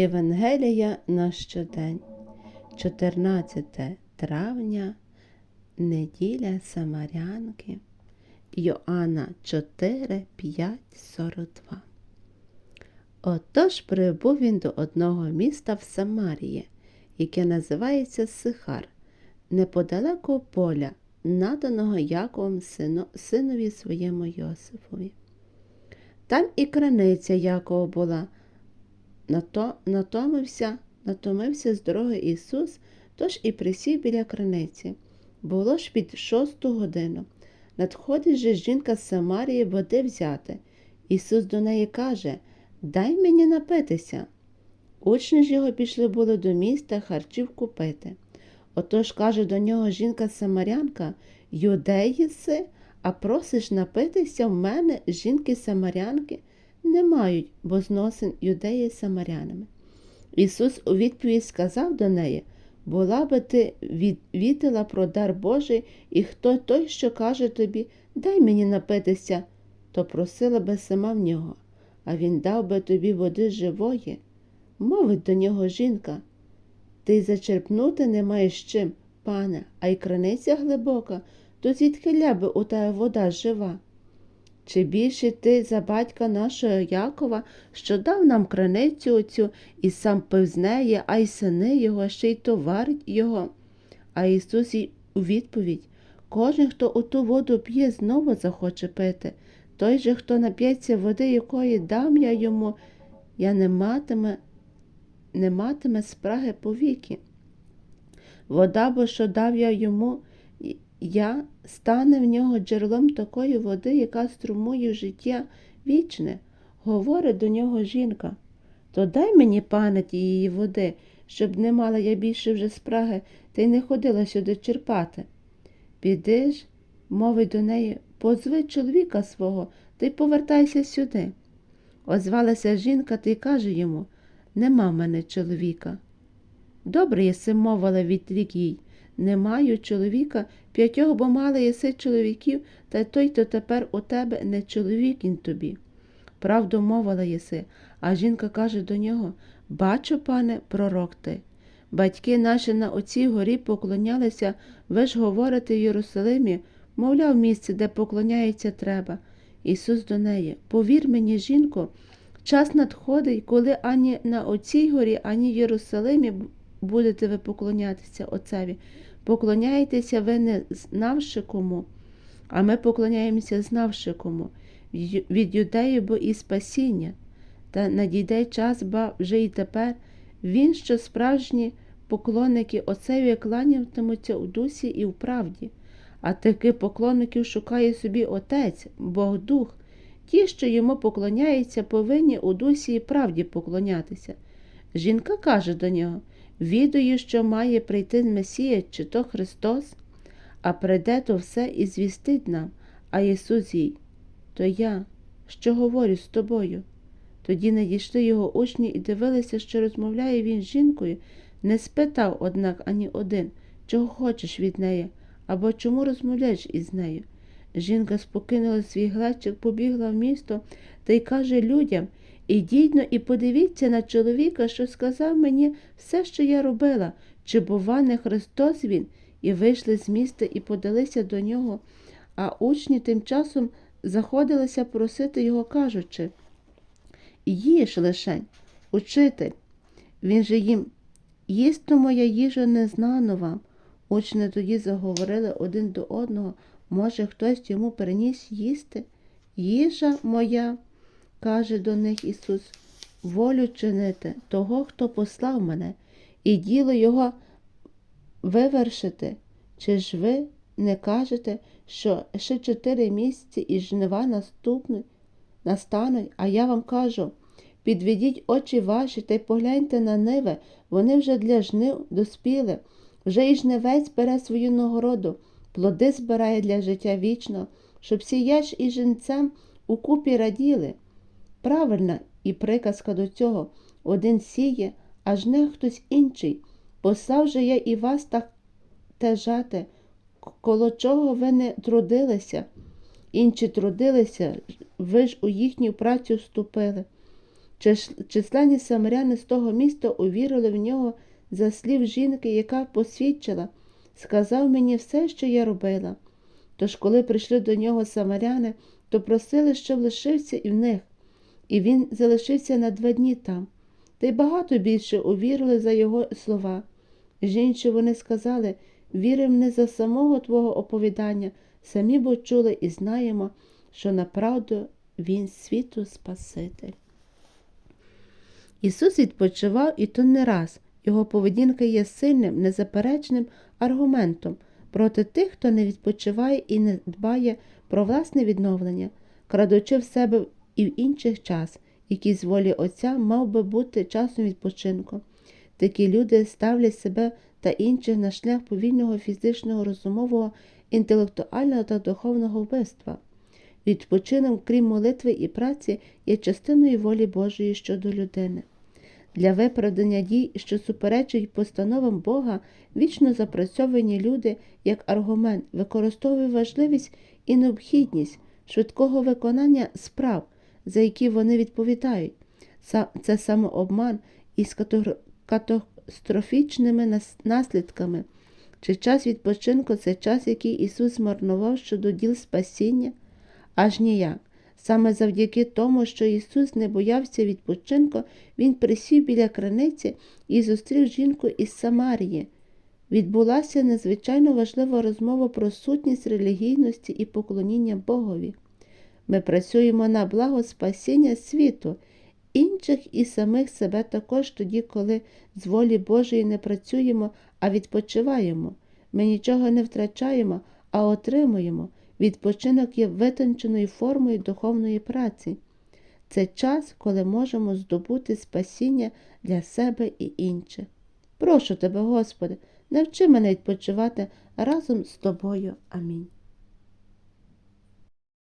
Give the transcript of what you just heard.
Євангелія на щодень, 14 травня, неділя Самарянки, Йоанна 4, 5, 42. Отож прибув він до одного міста в Самарії, яке називається Сихар, неподалеку поля, наданого Яковом сину, синові своєму Йосифові. Там і криниця Якова була. Нато, натомився, натомився з дороги Ісус, тож і присів біля криниці. Було ж під шосту годину. Надходить же жінка з Самарії води взяти. Ісус до неї каже Дай мені напитися. Учні ж його пішли були до міста харчів купити. Отож каже до нього жінка Самарянка Юдей єси, а просиш напитися в мене жінки Самарянки не мають, бо зносин юдеї самарянами. Ісус у відповідь сказав до неї була би ти відвідала про дар Божий, і хто той, що каже тобі, дай мені напитися, то просила би сама в нього, а він дав би тобі води живої. Мовить до нього жінка. Ти зачерпнути не маєш чим, пане, а й краниця глибока, то звідкиля би у тебе вода жива. Чи більше ти за батька нашого Якова, що дав нам краницю оцю і сам пив з неї, а й сини його, ще й товарить його. А Ісус їй у відповідь кожен, хто у ту воду п'є, знову захоче пити. Той же, хто нап'ється води, якої дам я йому, я не матиме, не матиме спраги повіки. Вода, бо що дав я йому, я стане в нього джерелом такої води, яка струмує в життя вічне, говорить до нього жінка. То дай мені пане тієї води, щоб не мала я більше вже спраги, та й не ходила сюди черпати. Піди ж, мовить до неї, позви чоловіка свого, та й повертайся сюди. Озвалася жінка та й каже йому Нема мене чоловіка. Добре єси мовила відрік їй. Не маю чоловіка, п'ятьох бо мали єси чоловіків, та той, то тепер у тебе не чоловік він тобі. Правду мовила єси, а жінка каже до нього Бачу, пане, пророк ти. Батьки наші на оцій горі поклонялися, ви ж говорите в Єрусалимі, мовляв, місце, де поклоняється треба. Ісус до неї, повір мені, жінко, час надходить, коли ані на оцій горі, ані в Єрусалимі будете ви поклонятися Отцеві. Поклоняєтеся ви не знавши кому, а ми поклоняємося знавши кому. Від юдеїв бо і спасіння. Та надійде час, ба вже і тепер він, що справжні поклонники Отцеві кланятимуться у дусі і в правді, а таки поклонників шукає собі Отець, Бог Дух. Ті, що йому поклоняються, повинні у дусі і правді поклонятися. Жінка каже до нього Відаю, що має прийти Месія, чи то Христос, а прийде то все і звістить нам, а Ісус їй, то я, що говорю з тобою. Тоді надійшли його учні і дивилися, що розмовляє він з жінкою, не спитав, однак, ані один, чого хочеш від неї, або чому розмовляєш із нею. Жінка спокинула свій глечик, побігла в місто та й каже людям Ідіть і подивіться на чоловіка, що сказав мені все, що я робила, чи, бува, не Христос він, і вийшли з міста і подалися до нього, а учні тим часом заходилися просити його, кажучи Їж лишень, учитель. Він же їм їсти моя їжа не знано вам. Учні тоді заговорили один до одного, може, хтось йому приніс їсти. Їжа моя каже до них Ісус, волю чинити того, хто послав мене, і діло Його вивершити. Чи ж ви не кажете, що ще чотири місяці і жнива наступнуть, настануть, а я вам кажу підведіть очі ваші та й погляньте на ниви, вони вже для жнив доспіли, вже і жнивець бере свою нагороду, плоди збирає для життя вічного, щоб сіяч і жінцем укупі раділи. Правильна і приказка до цього один сіє, аж не хтось інший. Послав же я і вас так тежати, коло чого ви не трудилися. Інші трудилися, ви ж у їхню працю вступили. Численні самаряни з того міста увірили в нього за слів жінки, яка посвідчила, сказав мені все, що я робила. Тож, коли прийшли до нього самаряни, то просили, щоб лишився і в них, і він залишився на два дні там. Та й багато більше увірили за його слова. Жінчі вони сказали віримо не за самого Твого оповідання, самі бо чули і знаємо, що направду Він світу Спаситель. Ісус відпочивав і то не раз. Його поведінка є сильним, незаперечним аргументом проти тих, хто не відпочиває і не дбає про власне відновлення, крадучи в себе і в інших час, який з волі Отця мав би бути часом відпочинку. Такі люди ставлять себе та інших на шлях повільного фізичного, розумового, інтелектуального та духовного вбивства. Відпочинок, крім молитви і праці, є частиною волі Божої щодо людини. Для виправдання дій, що суперечать постановам Бога, вічно запрацьовані люди як аргумент використовують важливість і необхідність швидкого виконання справ, за які вони відповідають. Це самообман із катастрофічними наслідками. Чи час відпочинку це час, який Ісус змарнував щодо діл спасіння? Аж ніяк. Саме завдяки тому, що Ісус не боявся відпочинку, Він присів біля краниці і зустрів жінку із Самарії. Відбулася надзвичайно важлива розмова про сутність релігійності і поклоніння Богові. Ми працюємо на благо спасіння світу, інших і самих себе також тоді, коли з волі Божої не працюємо, а відпочиваємо. Ми нічого не втрачаємо, а отримуємо. Відпочинок є витонченою формою духовної праці. Це час, коли можемо здобути спасіння для себе і інших. Прошу тебе, Господи, навчи мене відпочивати разом з тобою. Амінь.